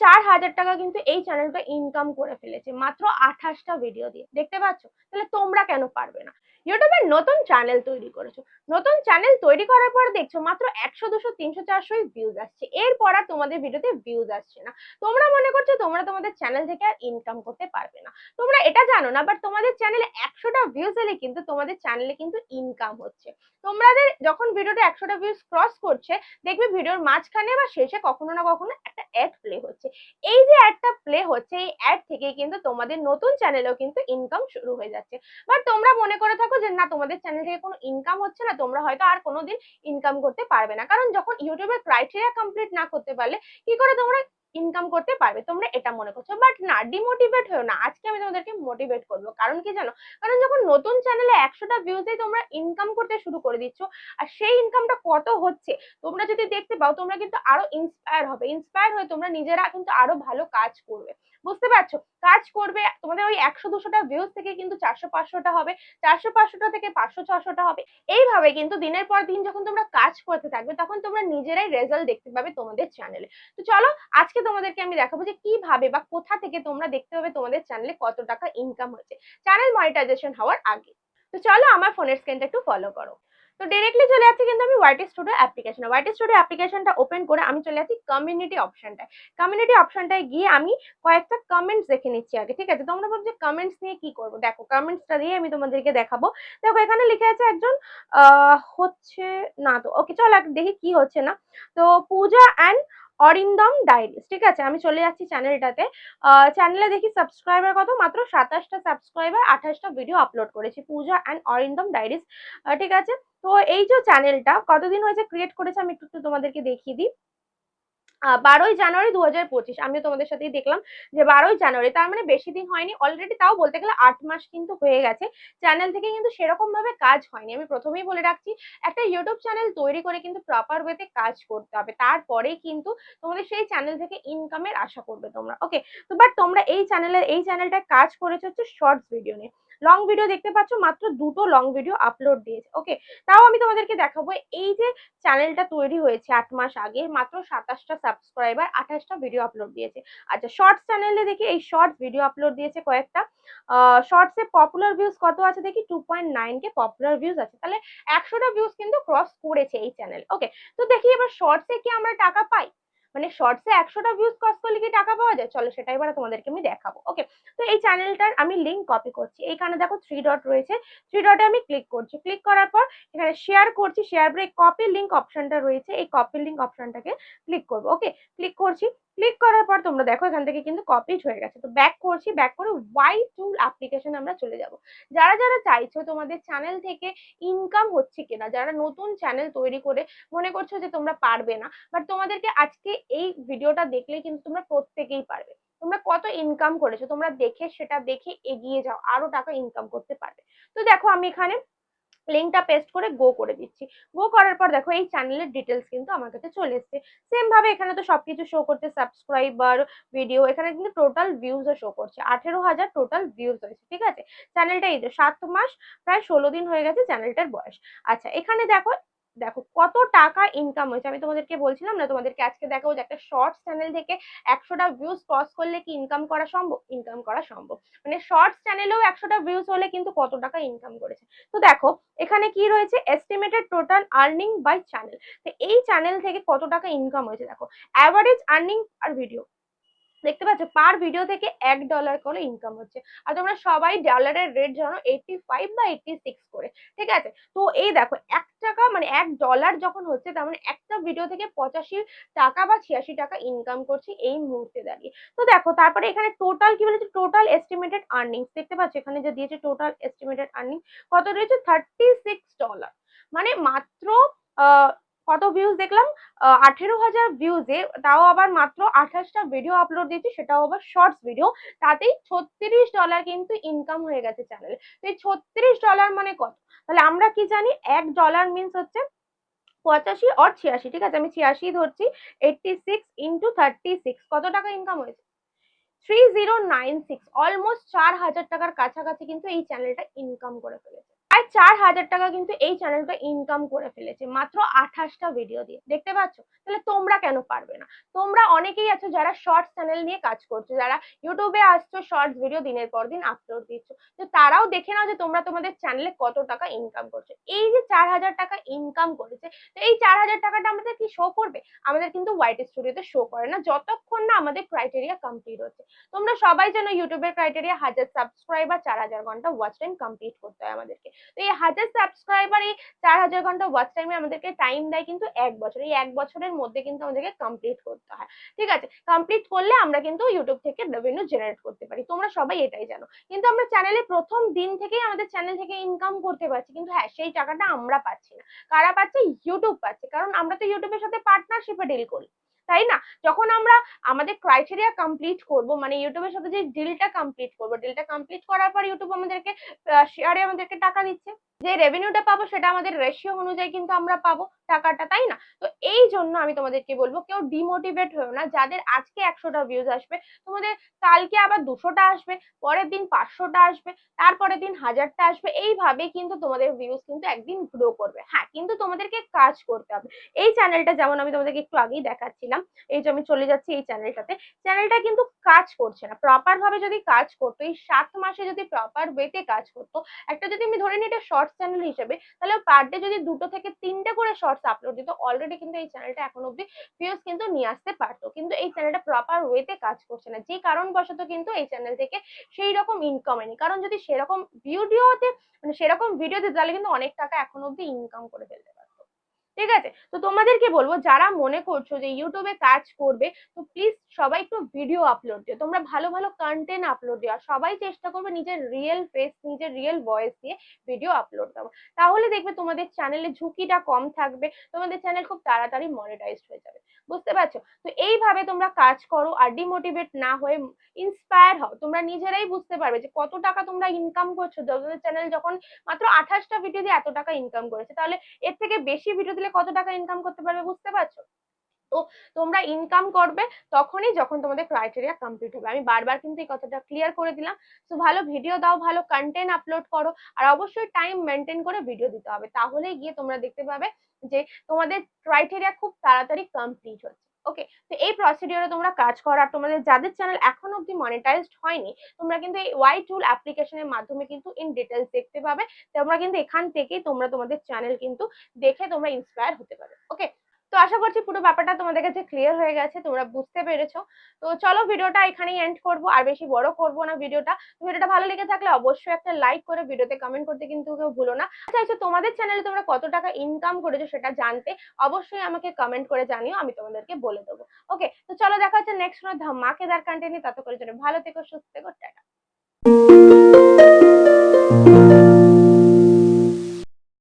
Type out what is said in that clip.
চার হাজার টাকা কিন্তু এই চ্যানেলটা ইনকাম করে ফেলেছে। মাত্র আঠাশটা ভিডিও দিয়ে। দেখতে পাচ্ছ? তাহলে তোমরা কেন পারবে না? ইউটিউবের নতুন চ্যানেল তৈরি করেছ। নতুন চ্যানেল তৈরি করার পর দেখছ মাত্র একশো, দুশো, তিনশো, চারশোই ভিউজ আসছে। এরপর আর তোমাদের ভিডিওতে ভিউজ আসছে না। তোমরা মনে করছ তোমরা তোমাদের চ্যানেল থেকে আর ইনকাম করতে পারবে না। তোমরা এটা জানো না বাট তোমাদের চ্যানেলে একশোটা ভিউজ এলে কিন্তু তোমাদের চ্যানেলে কিন্তু ইনকাম হচ্ছে। তোমাদের যখন ভিডিওটা একশোটা ভিউজ ক্রস করছে, দেখবে ভিডিওর মাঝখানে বা শেষে কখনো না কখনো একটা অ্যাড প্লে হচ্ছে। এই যে অ্যাডটা প্লে হচ্ছে, এই অ্যাড থেকে কিন্তু তোমাদের নতুন চ্যানেলেও কিন্তু ইনকাম শুরু হয়ে যাচ্ছে। বাট তোমরা মনে করে থাকো যে, না, তোমাদের চ্যানেল থেকে কোনো ইনকাম হচ্ছে না, তোমরা হয়তো আর কোনোদিন ইনকাম করতে পারবে না। কারণ যখন ইউটিউবের ক্রাইটেরিয়া কমপ্লিট না করতে পারলে, কি করে তোমরা ইনকাম করতে পারবে, তোমরা এটা মনে করছ। বাট না ডিমোটিভেট হয়েও না। আজকে আমি তোমাদেরকে মোটিভেট করব। কারণ কি জানো? কারণ যখন নতুন চ্যানেলে একশোটা ভিউজেই তোমরা ইনকাম করতে শুরু করে দিচ্ছ, আর সেই ইনকামটা কত হচ্ছে, তোমরা যদি দেখতে পাও, তোমরা কিন্তু আরও ইন্সপায়ার হবে। ইন্সপায়ার হয়ে তোমরা নিজেরা কিন্তু আরও ভালো কাজ করবে। বুঝতে পারছ? কাজ করবে, তোমাদের ওই একশো, দুশোটা ভিউজ থেকে কিন্তু চারশো, পাঁচশোটা হবে, চারশো, পাঁচশোটা থেকে পাঁচশো, ছশোটা হবে। এইভাবে কিন্তু দিনের পর দিন যখন তোমরা কাজ করতে থাকবে, তখন তোমরা নিজেরাই রেজাল্ট দেখতে পাবে তোমাদের চ্যানেলে তো চলো, আজকে তোমাদেরকে আমি দেখাবো যে কীভাবে বা কোথা থেকে তোমরা দেখতে পাবে তোমাদের চ্যানেলে কত টাকা ইনকাম হচ্ছে চ্যানেল মনিটাইজেশন হওয়ার আগে। তো চলো, আমার ফোনের স্ক্রিনটা একটু ফলো করো। তো ডিরেক্টলি চলে যাচ্ছি কিন্তু আমি YT studio application YT studio অ্যাপ্লিকেশনটা ওপেন করে আমি চলে যাচ্ছি কমিউনিটি অপশনটায় কমিউনিটি অপশনটায় গিয়ে আমি কয়েকটা কমেন্টস দেখে নিচ্ছি আগে, ঠিক আছে? তোমরা ভাবছ কমেন্টস নিয়ে কি করব? দেখো কমেন্টসটা দিয়ে আমি তোমাদেরকে দেখাবো। দেখো, এখানে লিখে আছে একজন হচ্ছে না তো ওকে চলো দেখি কি হচ্ছে না। তো পূজা অ্যান্ড অরিন্দম ডায়েরিজ, ঠিক আছে? আমি চলে যাচ্ছি চ্যানেলটাতে চ্যানেলে দেখি সাবস্ক্রাইবার কত? মাত্র সাতাশটা সাবস্ক্রাইবার আঠাশটা ভিডিও আপলোড করেছি পূজা অ্যান্ড অরিন্দম ডায়েরিজ। ঠিক আছে? তো এই যে চ্যানেলটা কতদিন হয়েছে ক্রিয়েট করেছে? আমি একটু তোমাদেরকে দেখিয়ে দিই। বারোই জানুয়ারি দু হাজার পঁচিশ। আমিও তোমাদের সাথেই দেখলাম যে বারোই জানুয়ারি, তার মানে বেশি দিন হয়নি। অলরেডি তাও বলতে গেলে আট মাস কিন্তু হয়ে গেছে। চ্যানেল থেকে কিন্তু সেরকম ভাবে কাজ হয়নি। আমি প্রথমেই বলে রাখছি, একটা ইউটিউব চ্যানেল তৈরি করে কিন্তু প্রপার ওয়েতে কাজ করতে হবে। তারপরেই কিন্তু তোমাদের সেই চ্যানেল থেকে ইনকামের আশা করবে তোমরা। ওকে তো বাট তোমরা এই চ্যানেলের এই চ্যানেলটায় কাজ করেছ হচ্ছে শর্টস ভিডিও নিয়ে। লং ভিডিও দেখতে পাচ্ছ, মাত্র দুটো লং ভিডিও আপলোড দিয়েছে। ওকে তাও আমি তোমাদেরকে দেখাবো, এই যে চ্যানেলটা তৈরি হয়েছে আট মাস আগে, মাত্র সাতাশটা সাবস্ক্রাইবার আঠাশটা ভিডিও আপলোড দিয়েছে। আচ্ছা শর্টস চ্যানেলে দেখি, এই শর্টস ভিডিও আপলোড দিয়েছে কয়েকটা। শর্টসে পপুলার ভিউজ কত আছে দেখি? Two point nine K popular views আছে। তাহলে একশোটা ভিউজ কিন্তু ক্রস করেছে এই চ্যানেল ওকে তো দেখি এবার শর্টসে কি আমরা টাকা পাই? মানে শর্টসে একশোটা ভিউজ ক্রস করলে কি টাকা পাওয়া যায়? চলো সেটাই এবার তোমাদেরকে আমি দেখাবো ওকে তো এই চ্যানেলটার আমি লিঙ্ক কপি করছি। এইখানে দেখো থ্রি ডট রয়েছে। থ্রি ডটে আমি ক্লিক করছি। ক্লিক করার পর এখানে শেয়ার করছি শেয়ার পরে কপি লিঙ্ক অপশনটা রয়েছে। এই কপি লিঙ্ক অপশনটাকে ক্লিক করব ওকে ক্লিক করছি। ক্লিক করার পর তোমরা দেখো এখান থেকে কিন্তু কপিড হয়ে গেছে। তো ব্যাক করছি ব্যাক করে ওয়াই টুল অ্যাপ্লিকেশন আমরা চলে যাব। যারা যারা চাইছো তোমাদের চ্যানেল থেকে ইনকাম হচ্ছে কিনা, যারা নতুন চ্যানেল তৈরি করে মনে করছ যে তোমরা পারবে না বাট তোমাদেরকে আজকে এই ভিডিওটা দেখলে কিন্তু তোমরা প্রত্যেকেই পারবে। তোমরা কত ইনকাম করেছ, তোমরা দেখে সেটা দেখে এগিয়ে যাও, আরও টাকা ইনকাম করতে পারবে। তো দেখো আমি এখানে লিঙ্কটা পেস্ট করে গো করে দিচ্ছি। গো করার পর দেখো এই চ্যানেলের ডিটেলস কিন্তু আমার কাছে চলে এসছে। সেমভাবে এখানে তো সব কিছু শো করছে সাবস্ক্রাইবার ভিডিও এখানে কিন্তু টোটাল ভিউজও শো করছে। আঠেরো হাজার টোটাল ভিউজ হয়েছে, ঠিক আছে? চ্যানেলটা এই যে সাত মাস, প্রায় ষোলো দিন হয়ে গেছে চ্যানেলটার বয়স। আচ্ছা এখানে দেখো দেখো কত টাকা ইনকাম হয়েছে। আমি তোমাদেরকে বলছিলাম না, তোমাদেরকে আজকে দেখো যে একটা শর্টস চ্যানেল থেকে একশোটা ভিউজ ক্রস করলে কি ইনকাম করা সম্ভব? ইনকাম করা সম্ভব। মানে শর্টস চ্যানেলেও একশোটা ভিউজ হলে কিন্তু কত টাকা ইনকাম করেছে? তো দেখো, এখানে কি রয়েছে? Estimated total earning by channel তো এই চ্যানেল থেকে কত টাকা ইনকাম হয়েছে? দেখো অ্যাভারেজ আর্নিং আর ভিডিও দেখতে পাচ্ছ পার ভিডিও থেকে এক ডলার করে ইনকাম হচ্ছে। আর তোমরা সবাই ডলারের রেট জানো এইটটি ফাইভ বা এইটটি সিক্স করে, ঠিক আছে? তো এই দেখো, এক টাকা মানে এক ডলার যখন হচ্ছে, তার মানে একটা ভিডিও থেকে পঁচাশি টাকা বা ছিয়াশি টাকা ইনকাম করছি এই মুহূর্তে দাঁড়িয়ে। তো দেখো, তারপরে এখানে টোটাল কি বলেছে? টোটাল এস্টিমেটেড আর্নিংস দেখতে পাচ্ছ? এখানে যে দিয়েছে টোটাল এস্টিমেটেড আর্নিং কত রয়েছে থার্টি সিক্স ডলার মানে মাত্র কত ভিউজ দেখলাম? আঠেরো হাজার ভিউজে তাও আবার মাত্র আঠাশটা ভিডিও আপলোড দিয়েছি, সেটাও আবার শর্টস ভিডিও তাতেই ছত্রিশ ডলার কিন্তু ইনকাম হয়ে গেছে চ্যানেলে তো এই ছত্রিশ ডলার মানে কত? তাহলে আমরা কি জানি? এক ডলার মিনস হচ্ছে পঁচাশি অর ছিয়াশি, ঠিক আছে? আমি ছিয়াশি ধরছি eighty six into thirty six কত টাকা ইনকাম হয়েছে? Three zero nine six almost চার হাজার টাকার কাছাকাছি কিন্তু এই চ্যানেলটা ইনকাম করে ফেলেছে। প্রায় চার হাজার টাকা কিন্তু এই চ্যানেলটা ইনকাম করে ফেলেছে। মাত্র আঠাশটা ভিডিও দিয়ে। দেখতে পাচ্ছ? তাহলে তোমরা কেন পারবে না? তোমরা অনেকেই আছো যারা শর্টস চ্যানেল নিয়ে কাজ করছ, যারা ইউটিউবে আসছো শর্টস ভিডিও দিনের পর দিন আপলোড দিচ্ছ। তো তারাও দেখে নাও যে তোমরা তোমাদের চ্যানেলে কত টাকা ইনকাম করছ। এই যে চার হাজার টাকা ইনকাম করেছে, তো এই চার হাজার টাকাটা আমাদের কি শো করবে? আমাদের কিন্তু হোয়াইট স্টুডিওতে শো করে না। যতক্ষণ না আমাদের ক্রাইটেরিয়া কমপ্লিট হচ্ছে। তোমরা সবাই যেন ইউটিউবের ক্রাইটেরিয়া হাজার সাবস্ক্রাইবার চার হাজার ঘণ্টা ওয়াচ টাইম কমপ্লিট করতে হয় আমাদেরকে। তো এই হাজার সাবস্ক্রাইবার এই চার হাজার ঘণ্টা ওয়াচ টাইমে আমাদেরকে টাইম দেয় কিন্তু এক বছর। এই এক বছরের মধ্যে কিন্তু আমাদেরকে কমপ্লিট করতে হয়। ঠিক আছে? কমপ্লিট করলে আমরা কিন্তু ইউটিউব থেকে রেভিনিউ জেনারেট করতে পারি। তোমরা সবাই এটাই জানো। কিন্তু আমরা চ্যানেলে প্রথম দিন থেকেই আমাদের চ্যানেল থেকে ইনকাম করতে পারছি। কিন্তু হ্যাঁ সেই টাকাটা আমরা পাচ্ছি না। কারা পাচ্ছে? ইউটিউব পাচ্ছে। কারণ আমরা তো ইউটিউবের সাথে পার্টনারশিপে ডিল করি। তাই না? যখন আমরা আমাদের ক্রাইটেরিয়া কমপ্লিট করব মানে ইউটিউবের সাথে যে ডিলটা কমপ্লিট করব ডিলটা কমপ্লিট করার পর ইউটিউব আমাদেরকে শেয়ারে আমাদেরকে টাকা দিচ্ছে। যে রেভিনিউটা পাবো সেটা আমাদের রেশিও অনুযায়ী কিন্তু আমরা পাবো টাকাটা, তাই না? তো এই জন্য আমি তোমাদেরকে বলব, কেউ ডিমোটিভেট হয়েও না। যাদের আজকে একশোটা ভিউজ আসবে, তোমাদের কালকে আবার দুশোটা আসবে, পরের দিন পাঁচশোটা আসবে, তারপরের দিন হাজারটা আসবে, এইভাবে কিন্তু তোমাদের ভিউজ কিন্তু একদিন গ্রো করবে। হ্যাঁ কিন্তু তোমাদেরকে কাজ করতে হবে। এই চ্যানেলটা যেমন আমি তোমাদেরকে একটু আগেই দেখাচ্ছিলাম, এই যে আমি চলে যাচ্ছি এই চ্যানেলটাতে চ্যানেলটা কিন্তু কাজ করছে না। প্রপার ভাবে যদি কাজ করতো, এই সাত মাসে যদি প্রপার ওয়েতে কাজ করতো, একটা যদি আমি ধরে নিই এটা শর্টস চ্যানেল হিসেবে, তাহলে পার ডে যদি দুটো থেকে তিনটা করে শর্টস আপলোড দিত অলরেডি কিন্তু এই চ্যানেলটা এখন অব্দি ভিউজ কিন্তু নিয়ে আসতে পারতো। কিন্তু এই চ্যানেলটা প্রপার ওয়েতে কাজ করছে না। যে কারণবশত কিন্তু এই চ্যানেল থেকে সেই রকম ইনকাম হয়নি কারণ যদি সেরকম ভিডিওতে মানে সেরকম ভিডিও দিত, তাহলে কিন্তু অনেক টাকা এখন অব্দি ইনকাম করে ফেলতে ঠিক আছে? তো তোমাদেরকে বলব, যারা মনে করছ যে ইউটিউবে কাজ করবে, তো প্লিজ সবাই একটু ভিডিও আপলোড দিও। তোমরা ভালো ভালো কন্টেন্ট আপলোড দিও। আর সবাই চেষ্টা করবে নিজের রিয়েল ফেস নিজের রিয়েল ভয়েস দিয়ে ভিডিও আপলোড দেওয়া। তাহলে দেখবে তোমাদের চ্যানেলে ঝুঁকিটা কম থাকবে, তোমাদের চ্যানেল খুব তাড়াতাড়ি মনিটাইজড হয়ে যাবে। বুঝতে পারছ? তো এইভাবে তোমরা কাজ করো আর ডিমোটিভেট না হয়ে ইন্সপায়ার হও। তোমরা নিজেরাই বুঝতে পারবে যে কত টাকা তোমরা ইনকাম করছ। তোমাদের চ্যানেল যখন মাত্র আঠাশটা ভিডিও দিয়ে এত টাকা ইনকাম করেছে। তাহলে এর থেকে বেশি ভিডিও দিলে কত টাকা ইনকাম করতে পারবে বুঝতে পারছ? তো তোমরা ইনকাম করবে তখনই যখন তোমাদের ক্রাইটেরিয়া কমপ্লিট হবে। আমি বারবার কিন্তু এই কথাটা ক্লিয়ার করে দিলাম। তো ভালো ভিডিও দাও, ভালো কন্টেন্ট আপলোড করো আর অবশ্যই টাইম মেনটেন করে ভিডিও দিতে হবে। তাহলেই গিয়ে তোমরা দেখতে পাবে যে তোমাদের ক্রাইটেরিয়া খুব তাড়াতাড়ি কমপ্লিট হচ্ছে। ওকে তো এই প্রসিডিওরে তোমরা কাজ করো আর তোমাদের যাদের চ্যানেল এখন অব্দি মনিটাইজড হয়নি, তোমরা কিন্তু এই ওয়াই টুল অ্যাপ্লিকেশনের মাধ্যমে কিন্তু ইন ডিটেলস দেখতে পাবে। তোমরা কিন্তু এখান থেকেই তোমরা তোমাদের চ্যানেল কিন্তু দেখে তোমরা ইন্সপায়ার হতে পারো। ওকে তো আশা করছি পুরো ব্যাপারটা তোমাদের কাছে ক্লিয়ার হয়ে গেছে, তোমরা বুঝতে পেরেছ। তো চলো ভিডিওটা এখানেই এন্ড করব, আর বেশি বড় করব না ভিডিওটা। ভিডিওটা ভালো লেগে থাকলে অবশ্যই একটা লাইক করে ভিডিওতে কমেন্ট করতে কিন্তু কেউ ভুলো না। আচ্ছা আচ্ছা তোমাদের চ্যানেলে তোমরা কত টাকা ইনকাম করেছ সেটা জানতে অবশ্যই আমাকে কমেন্ট করে জানিও, আমি তোমাদেরকে বলে দেবো। ওকে তো চলো দেখা হচ্ছে নেক্সট কোনো ধামাকেদার কন্টেন্ট তত করে জন্য ভালো থেকো, সুস্থ থেকো, টাটা।